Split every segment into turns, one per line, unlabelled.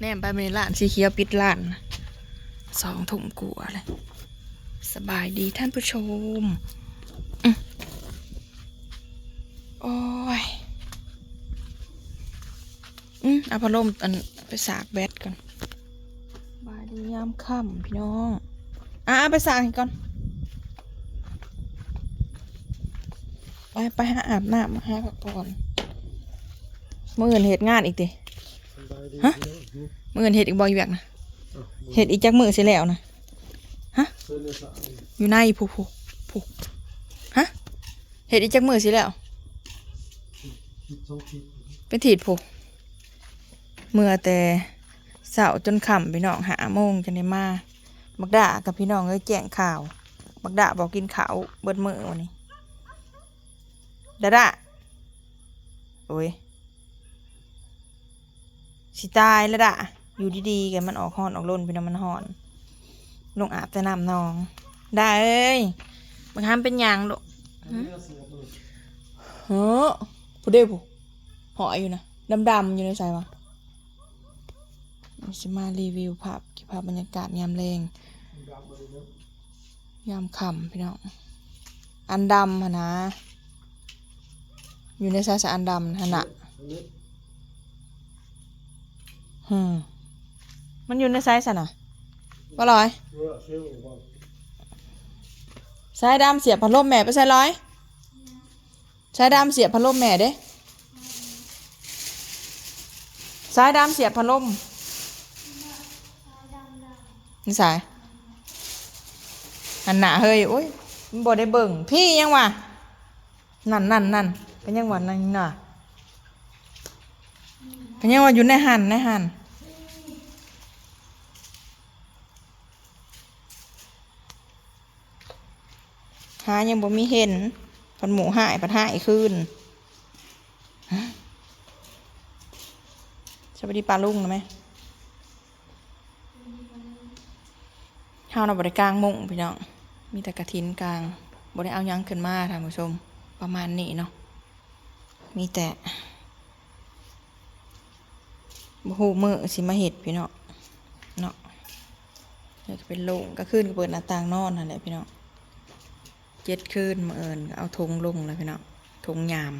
แนมไปเมร้านสีเขียวปิดร้านสองถุงกัวเลยสบายดีท่านผู้ชมอืมโอ้ย อืมเอาพัดลมอันไปสากแบตก่อนบายดียามค่ำพี่น้อง อะไปสากก่อน ไปไปหาอาบน้ำมาหาพักผ่อน มื่ออื่นเหตุงานอีกดิ ฮะมื่ออื่นเหตุอีกบอยเวียกนะเหตุอีกจักมือเสียแล้วนะอยู่ในผู้ผู้ผู้ฮะเหตุอีกจักมือเสียแล้วเป็นถีดผู้เมื่อแต่เสาร์จนค่ำพี่น้องหาโมงจะได้มาบักด่ากับพี่น้องเอ้ยแจ้งข่าว บักด่าบอกกินข้าวเบิดมือวันนี้ดาดาโอ้ย สิตายแล้วด่าอยู่ดีๆแกมันออกหอนออกลนพี่น้องมันหอน ลงอาบแต่น้ำนอง ได้เอ้ยบางครั้งเป็นยังลูกเฮ้อผู้เด้ผู้หอยอยู่นะดำๆอยู่ในใจวะจะมารีวิวภาพภาพบรรยากาศยามแรงยามค่ำพี่น้องอันดำนะ อยู่ในสายสอันดำหนนะ ฮึมมันอยู่ในไซสายสะนะว่าลอยสายดำเสียบพัดลมแม่ไปใส่ร้อยสายดำเสียบพัดลมแม่เด้สายดำเสียบพัดลมนี่สายอันหนาเฮ้ยโอ้ยมันบ่ได้เบิ่งพี่ยังวะนั่นนั่นนั่นเป็นยังวะนั่นน่ะเป็นยังวะอยู่ในหันในหันายังบ่มีเห็นพันหมูหายพันหายขึ้นฮะสวัสดีปลาลุงนะแม่เฮาเราบริกลางมุ่งพี่น้อง มีแต่กระถินกลางบริเอายังขึ้นมาท่านผู้ชม ประมาณนี้เนาะ มีแต่บหูมือสิมาเห็ดพี่น้องเนาะเดี๋ยวจะเป็นโล่งก็ขึ้นก็เปิดหน้าต่างนอนนั่นแหละพี่น้อง จ็ดคืนมาเอิญเอาธงลงเลยพี่น้องธงยาม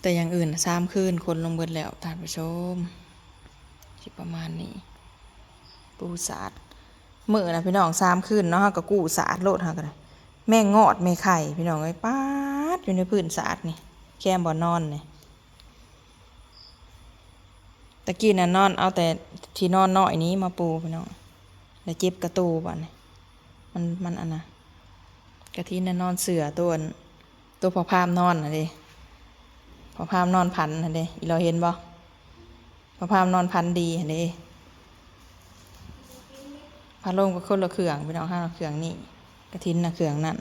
แต่อย่างอื่นสามคืนคนลงเบิดแล้วท่านผู้ชมสิประมาณนี้ ปูสาดเมื่อนะพี่น้องสามคืนเนาะเราก็กู้สาดโลดฮะกันแม่งอดแม่ไข่พี่น้องไอ้ป้าดอยู่ในพื้นสาดนี่แคมบ่อนอนนี่ตะกี้น่ะนอนเอาแต่ที่นอนน้อยนี้มาปูพี่น้องแล้วเจ็บกระตูบ่ะนี่มันมันอันนะ กะทิน่ะนอนเสือตัวตัวพอพามนอนนะเด้พอพามนอนพันนะเด้อีเราเห็นบ่พอพามนอนพันดีนะเด้พัดลมก็คนละเครื่องพี่น้องห้าละเครื่องนี่กะทินน่ะเครื่องนั่น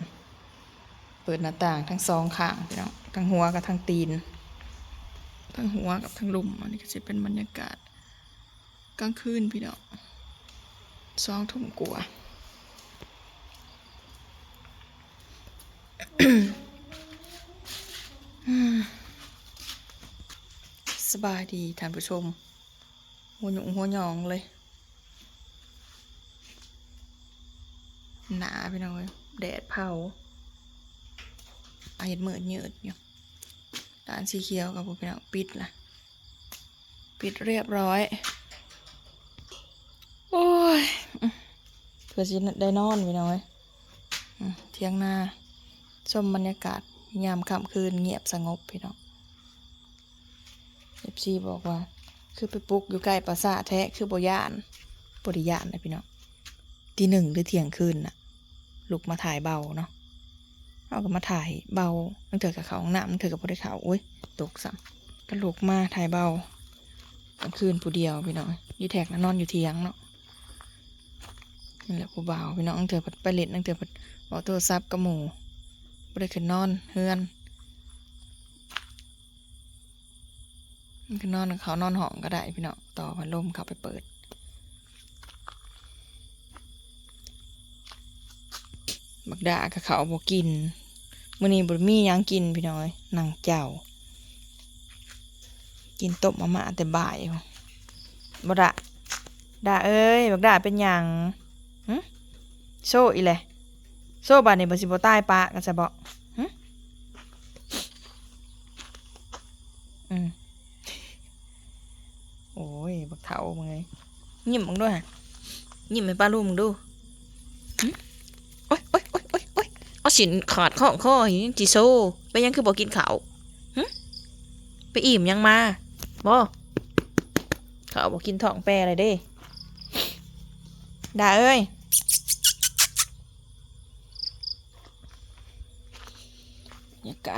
เปิดหน้าต่างทั้งสองข้างพี่น้องทั้งหัวกับทั้งตีน ทั้งหัวกับทั้งลุ่มอันนี้ก็จะเป็นบรรยากาศกลางคืนพี่น้องสองทุ่มกว่า สบายดีท่านผู้ชมหัวหยุงหัวหยองเลย หนาไปหน่อย แดดเผาอาเห็ดมือดเยืดอยู่ร้านสีเขียวกับพวกพี่น้องปิดละปิดเรียบร้อย โอ้ยเพื่อจะได้นอนไปหน่อยเที่ยงหน้า ชมบรรยากาศยามค่ำคืนเงียบสงบพี่น้องเอฟซีบอกว่า คือไปปลุกอยู่ใกล้ปราสาทแท้คือบยานบริยานนะพี่น้องตีหนึ่งหรือเที่ยงคืนน่ะลุกมาถ่ายเบาเนาะเอาก็มาถ่ายเบาตั้งเถื่อกับเขาห้องน้ำตั้งเถื่อกับพอได้เขาอุ้ยตกซ้ำก็ลุกมาถ่ายเบากลางคืนผู้เดียวพี่น้องอยี่แท็กนะนอนอยู่เทียงเนาะนี่แหละผู้เบาพี่น้องตั้งเถื่อไปเล่นตั้งเถื่อบอกโทรศัพท์กับหมู่ ได้ขึ้นนอนเฮือนนคือนอนกับเขานอนห้องก็ได้พี่น้องต่อพัดลมเข้าไปเปิด บักดากับเขาบ่กินมื้อนี้บ่มียังกินพี่น้อยนั่งเจ้า กินต้มมาม่าแต่บ่ายพุ่นบ่ดะดาเอ้ยบักดาเป็นหยังโซ่อีแหละ โซ่บานี่บ่สิบ่ตายปะกันซะบ่หึอืมโอ้ยบักเฒ่ามึงเอ้ยยิ้มมึงด้วยฮะยิ้มให้ป้าลูกมึงดูหึโอ๊ยโอ๊ยโอ๊ยโอ๊ยโอ๊ยเอาสินขาดข้องคอหิจิโซ่ไปยังคือบ่กินข้าวหึไปอิ่มยังมาบ่ข้าวบ่กินท้องแปรเลยเด้ด่าเอ้ย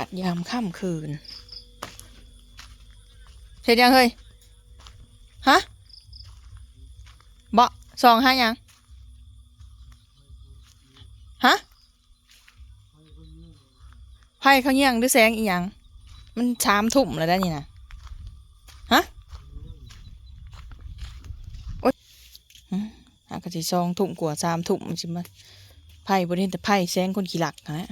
ยากาศยามค่ำคืนเห็นยังเฮ้ย ฮะเบาะสองห้ายัง ฮะไพ่เขาเงี่ยงหรือแสงอีหยัง มันชามทุ่มแล้วได้นี่นะฮะ โอ๊ยอืมอากาศซองทุ่มกว่าสามทุ่มจิมาไพ่บริเวณแต่ไพ่แสงคนขี้หลักนะ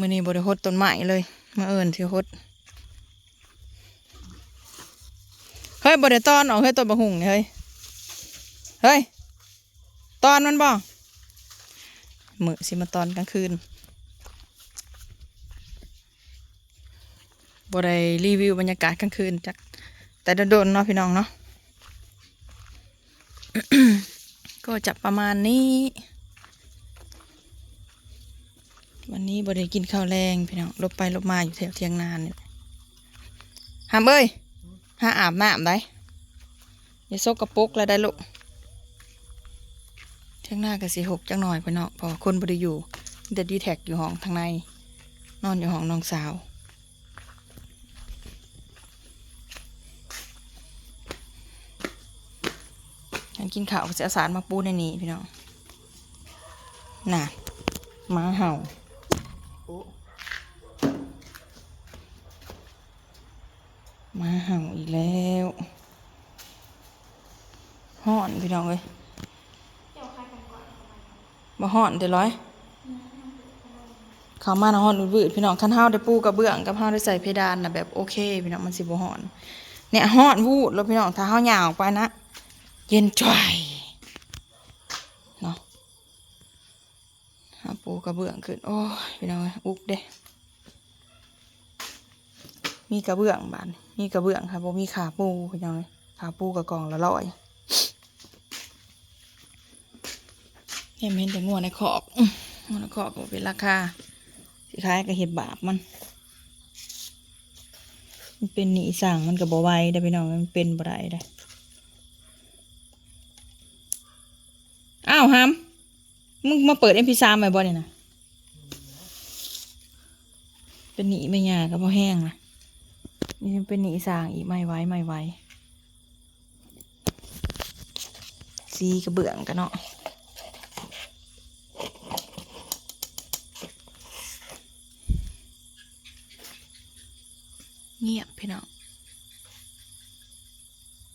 มื่อนี้บริโภคต้นไม้เลยมาเอิญที่โคตเฮ้ยบไดตอนออกเฮ้ยตัวบะหุ่งนี่เฮ้ยเฮ้ยตอนมันบ่มือสิมาตอนกลางคืนบ่ได้รีวิวบรรยากาศกลางคืนจากแต่โดนเนาะพี่น้องเนาะก็จะประมาณนี้ วันนี้บ่ได้กินข้าวแรงพี่น้องลบไปลบมาอยู่แถวเทียงนานนี่ยหามเอ้ยหาอาบน้ำได้อย่าโซกกระปุกแล้วได้ลูกเทียงหน้ากับสีหกจังหน่อยไปเนาะเพอคนบริอยู่มีแต่ดีแท็กอยู่ห้องทางใน นอนอยู่ห้องน้องสาวฉันกินข้าวก็จะเอาสารมาปูในนี้พี่น้องน่ะมาเห่า หมาเห่าอีกแล้วห่อนพี่น้องเอ้ยมาห่อนเดี๋ยวร้อยเขามานะห่อนวืดพี่น้องขั้นห้าวได้ปูกระเบื้องกับห้าวได้ใส่เพดานนะแบบโอเคพี่น้องมันสิบห่อน เนี่ยห่อนวูดแล้วพี่น้องถ้าห้าวหยาวออกไปนะ เย็นจ่อยเนาะหาปู กระเบื้องขึ้น โอ้ยพี่น้องอุกเด้มีกระเบื้องบานมีกระเบื้องค่ะบ่มีขาปูพี่น้องขาปูกับกล่องละร้อยเห็นเห็นแต่งัวในขอกอื้องัวในขอกก็เป็นราคาสิขายก็เห็ดบาปมัน มันเป็นหนีสั่งมันก็บ่ไวได้พี่น้องมันเป็นบ่ได้ได้อ้าวฮัมมึงมาเปิด MP3 ไว้บ่เนี่ยนะ เป็นหนีไม่ยาก็บ่แห้งนะนี่มันเป็นหนีสางอีกไม่ไหวไม่ไหวซีกระเบื้องกันเนาะเงียบพี่น้อง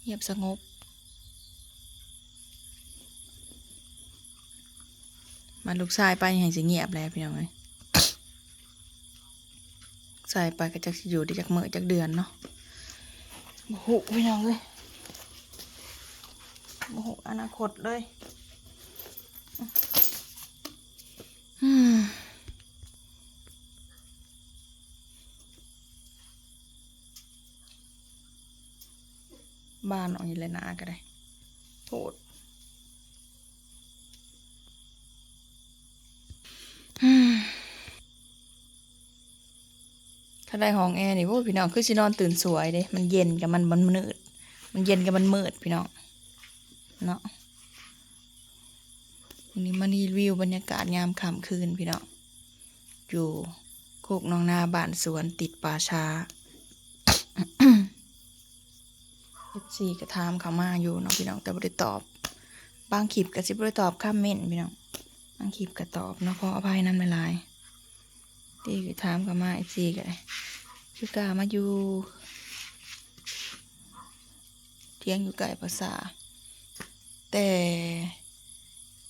เงียบสงบ มาลูกชายไปยังสิเงียบแล้วพี่น้องเอ้ย ใส่ไปก็จะสิอยู่ได้จากเมื่อจากเดือนเนาะโอ้โหพี่น้องเลยโอ้โหอนาคตเลยอืมบ้านเอ่อยเลยนาก็ได้โทษอืม ถ้าได้ห้องแอร์นี่โอ้พี่น้องคือสินอนตื่นสวยเด้มันเย็นกับมันมันมืดมันเย็นกับมันมืดพี่น้องเนาะวันนี้มารีวิวบรรยากาศยามค่ำคืนพี่น้องอยู่โคกหนองนาบ้านสวนติดป่าช้าเอฟซีก็ถามเขามาอยู่เนาะพี่น้องแต่บ่ได้ตอบ บางคลิปก็สิบ่ได้ตอบคอมเมนต์พี่น้องบางคลิปก็ตอบเนาะขออภัยนำหลาย ๆที่ก็ถามเขามาเอฟซีก็ได้คือกล้ามาอยู่เที่ยงอยู่ไก่ภาษา แต่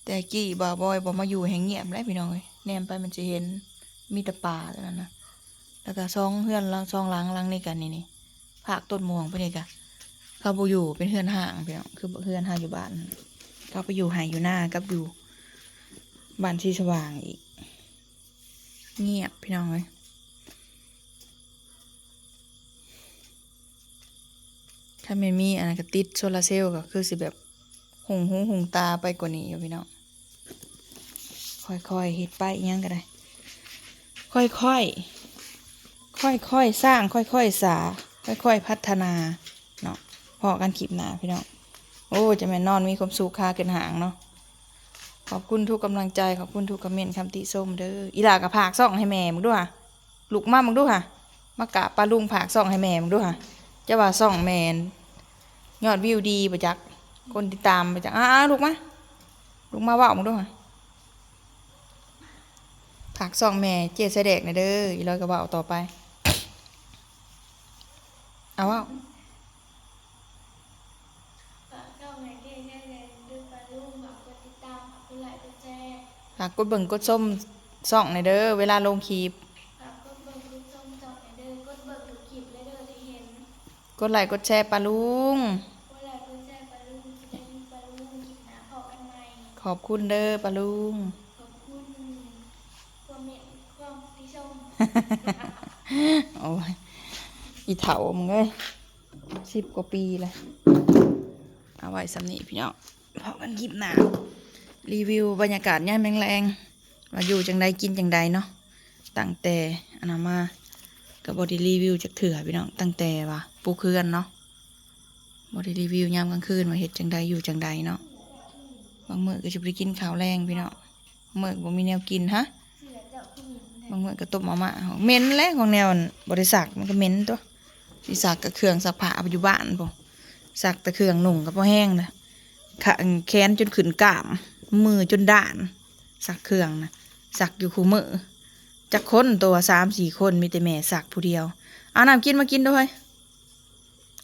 แต่กี้บาบอยบอกมาอยู่แห่งเงียบแล้วพี่น้องแนมไปมันจะเห็นมีแต่ป่าแล้วนั่นนะแล้วก็ซองเฮือนลังซองหลังหลังนี่กันนี่นี่ภาคต้นม่วงไปนี่กะเขาบ่อยู่เป็นเฮือนห่างพี่น้องคือเฮือนห่างอยู่บ้านเขาไปอยู่หายอยู่หน้ากับอยู่บ้านที่สว่างอีก เงียบพี่น้องเลยถ้าไม่มีอันนั้นก็ติดโซลาเซลล์ก็คือสิแบบหงหูหงตาไปกว่านี้อยู่พี่น้องค่อยๆเฮ็ดไปอิหยังก็ได้ ค่อยๆ ค่อยๆ สร้างค่อยๆ สา ค่อยๆ พัฒนาเนาะพอกันคลิปหนาพี่น้อง โอ้ จะแม่นนอนมีความสุขคาเกินหางเนาะ ขอบคุณทุกกำลังใจ ขอบคุณทุกคอมเมนต์คำติชมเด้ออีหลากับผากซ่องให้แม่มึงด้วยค่ะลูกมามึงด้วยค่ะมากะปลาลุงผากซ่องให้แม่มึงด้วยค่ะจะว่าซ่องแมนยอดวิวดีประจักคนติดตามประจักอ้าลูกมาลูกมาว่ามึงด้วยค่ะผักซองแม่เจเสเด็กนะเด้ออีร้อยกระเบาต่อไปเอาว่า
ฝากเข้าในเกมได้เลยดูปลาลูกฝากกดติดตามฝากกดไลค์กดแชร์
ฝากกดเบิ่งกดส้มซ่องในเด้อเวลาลงคลิป
ฝากกดเบิ่งกดชมจอบในเด้อกดเบิ่งทุกคลิปเลยเด้อที่เห็น
กดไลค์กดแชร์ปลาลุง
กดไลค์กดแชร์ปลาลูกจะได้มีปลาลูกคลิปหน้าพอกันใหม่
ขอบคุณเด้อปลาลุง
ขอบคุณความเมตความที่ชม
โอ้ยอีเถามึงเอ้ยสิบกว่าปีเลย เอาไว้สำนีพี่น้องพอกันคลิปหนา รีวิวบรรยากาศย่านแมงแรงว่าอยู่จังใดกินจังใดเนาะตั้งแต่อนามากับบอดี้รีวิวจากเถื่อพี่น้องตั้งแต่ว่าปูเคือนเนาะบอดี้รีวิวยามกลางคืนว่าเห็ดจังใดอยู่จังใดเนาะบางมื้อก็จะไปกินข้าวแรงพี่น้องมื้อบ่มีแนวกินฮะ
เสือเจ้างเนี่ย
บางมื้อก็ต้มมาม่าเหม็นแล้วของแนวบริษัทมันก็เหม็นตัวสิสักกับเครื่องซักผ้าปัจจุบันบ่สักแต่เครื่องหนุ่งก็บ่แห้งนะขะแขนจนขึ้นกล้าม มือจนด่าน สักเครื่องนะสักอยู่คู่มือจักคนตัวสามสี่คนมีแต่แม่สักผู้เดียว เอาน้ำกินมากินด้วย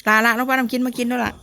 ลาละลงไปน้ำกินมากินด้วยล่ะ